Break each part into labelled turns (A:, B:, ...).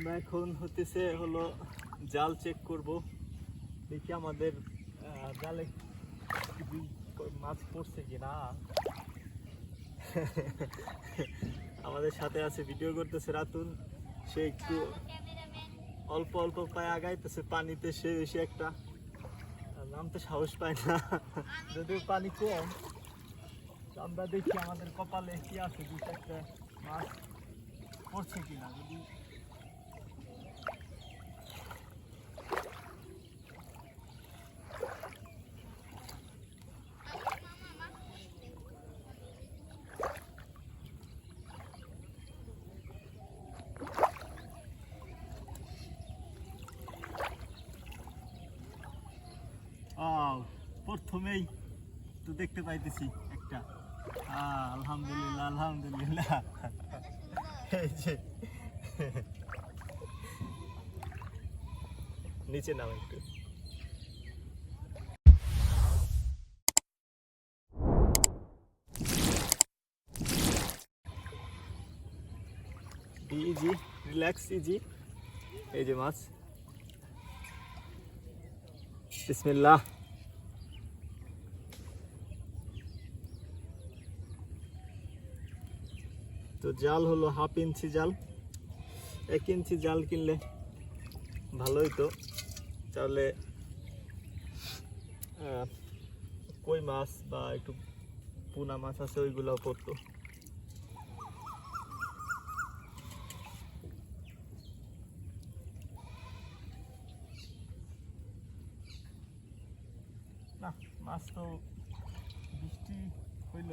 A: আমরা এখন হতেছে হলো জাল চেক করব। দেখি আমাদের জালে মাছ পড়ছে কি না আমাদের সাথে আছে ভিডিও করতেছে রাতুন সে একটু অল্প অল্প পায়ে আগাইতেছে, পানিতে সে বেশি একটা নামতে সাহস পায় না, যদিও পানি কম। আমরা দেখি আমাদের কপালে কি আছে দু চারটা মাছ পড়ছে কিনা। যদি প্রথমেই তো দেখতে পাইতেছি একটা। আলহামদুলিল্লাহ আলহামদুলিল্লাহ। যে। নিচে নাম একটু। ইজি রিল্যাক্স ইজি এই যে মাছ। বিসমিল্লাহ। তো জাল হলো হাফ ইঞ্চি জাল। এক ইঞ্চি জাল কিনলে ভালোই তো। তাহলে কই মাছ বা একটু পুনা মাছ আছে ওইগুলো পড়তো। না, মাছ তো বৃষ্টি হইল।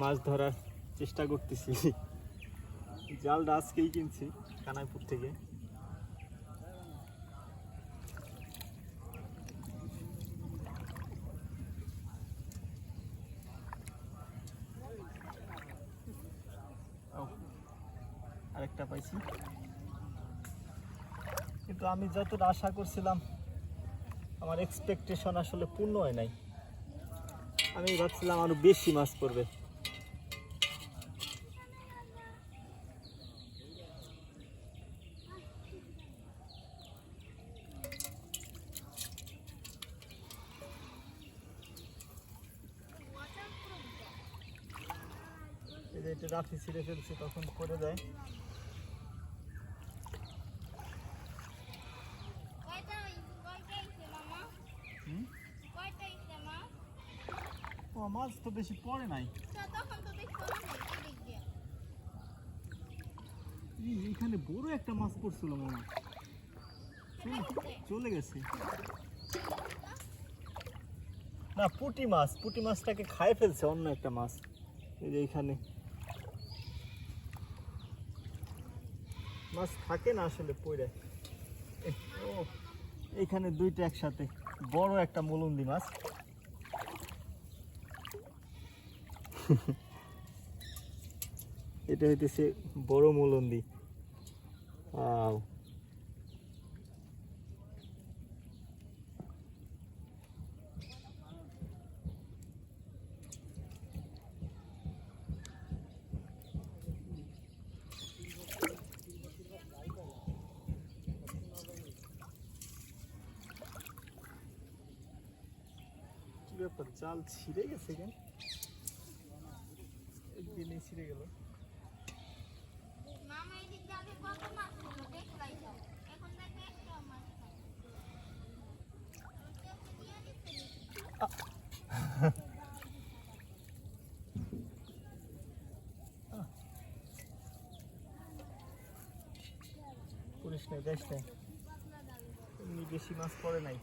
A: মাছ ধরার চেষ্টা করতেছি। জালটা আজকেই কিনছি, কানাইপুর থেকে। আরেকটা পাইছি। কিন্তু আমি যতটা আশা করছিলাম, আমার এক্সপেকটেশন আসলে পূর্ণ হয় নাই। আমি ভাবছিলাম আরও বেশি মাছ পড়বে। এটা রাফি ছিঁড়ে ফেলছি তখন করে দেয় মাছ তো বেশি পড়ে নাই।
B: তো তখন তো দেখছ না দিক দিয়ে
A: এই, এইখানে বড় একটা মাছ পড়ছিল মামা চলে গেছে? না পুঁটি মাছ পুঁটি মাছটাকে খায় ফেলছে অন্য একটা মাছ। এই যে এইখানে মাছ থাকে না আসলে পড়ে এখানে দুইটা একসাথে। বড় একটা মলন্দি মাছ। এটা হইতেছে বড় মলন্দি। আও। ব্যাপার জাল ছিঁড়ে গেছে কেন? একদিনই ছিঁড়ে গেল।
B: মাছ নাই।
A: করিস নাই দেখ নাই। এমনি বেশি মাছ পড়ে নাই।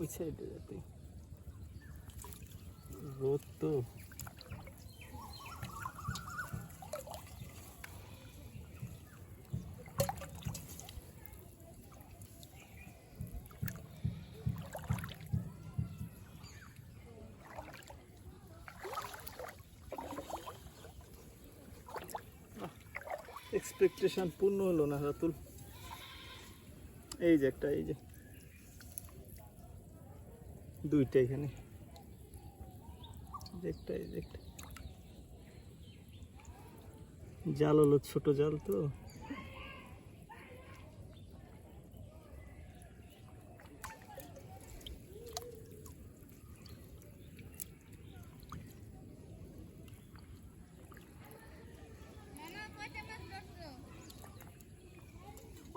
A: ওই রোদ তো। এক্সপেকটেশন পূর্ণ হলো না রাতুল। এই যে একটা এই যে। দুইটা এখানে। জাল হলো ছোট জাল তো।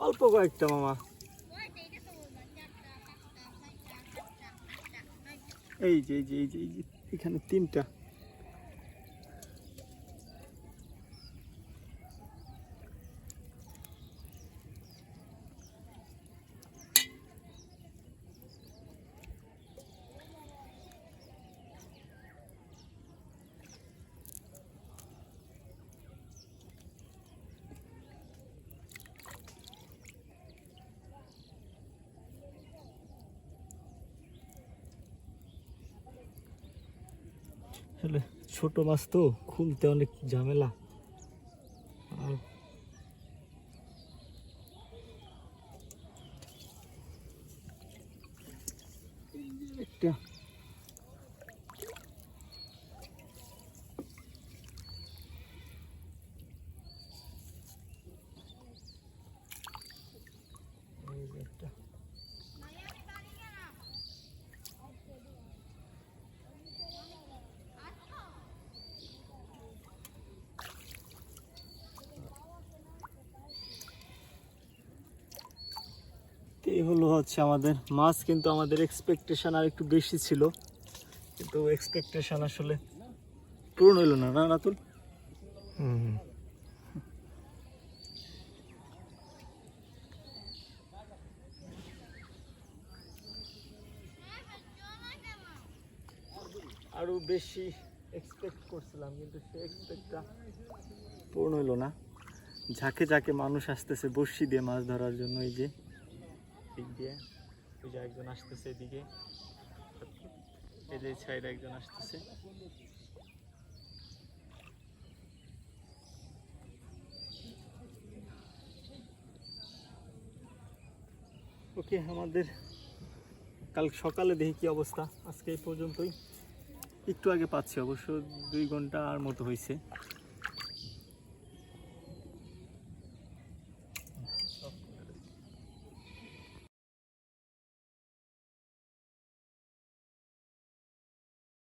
A: অল্প কয়েকটা মামা। এই যে এই যে এই যে এখানে তিনটা। আসলে ছোট মাছ তো খুলতে অনেক ঝামেলা। একটা এই যে একটা
B: মাইয়া আমি বাড়ি গেলাম আসো
A: তো এই হলো হচ্ছে আমাদের মাছ কিন্তু আমাদের এক্সপেকটেশন আর একটু বেশি ছিল। কিন্তু এক্সপেকটেশন আসলে পূরণ হইল না না রাতুল? আরও বেশি এক্সপেক্ট করছিলাম কিন্তু সে এক্সপেক্টটা পূরণ হইল না। ঝাঁকে ঝাঁকে মানুষ আসতেছে বড়শি দিয়ে মাছ ধরার জন্য এই যে। দিক দিয়ে। ওই যে একজন আসতেছে এদিকে। এই যে সাইডে একজন আসতেছে। ওকে, আমাদের কাল সকালে দেখি কি অবস্থা। আজকে এই পর্যন্তই। একটু আগে পাচ্ছি, অবশ্য দুই ঘণ্টা আর মতো হয়েছে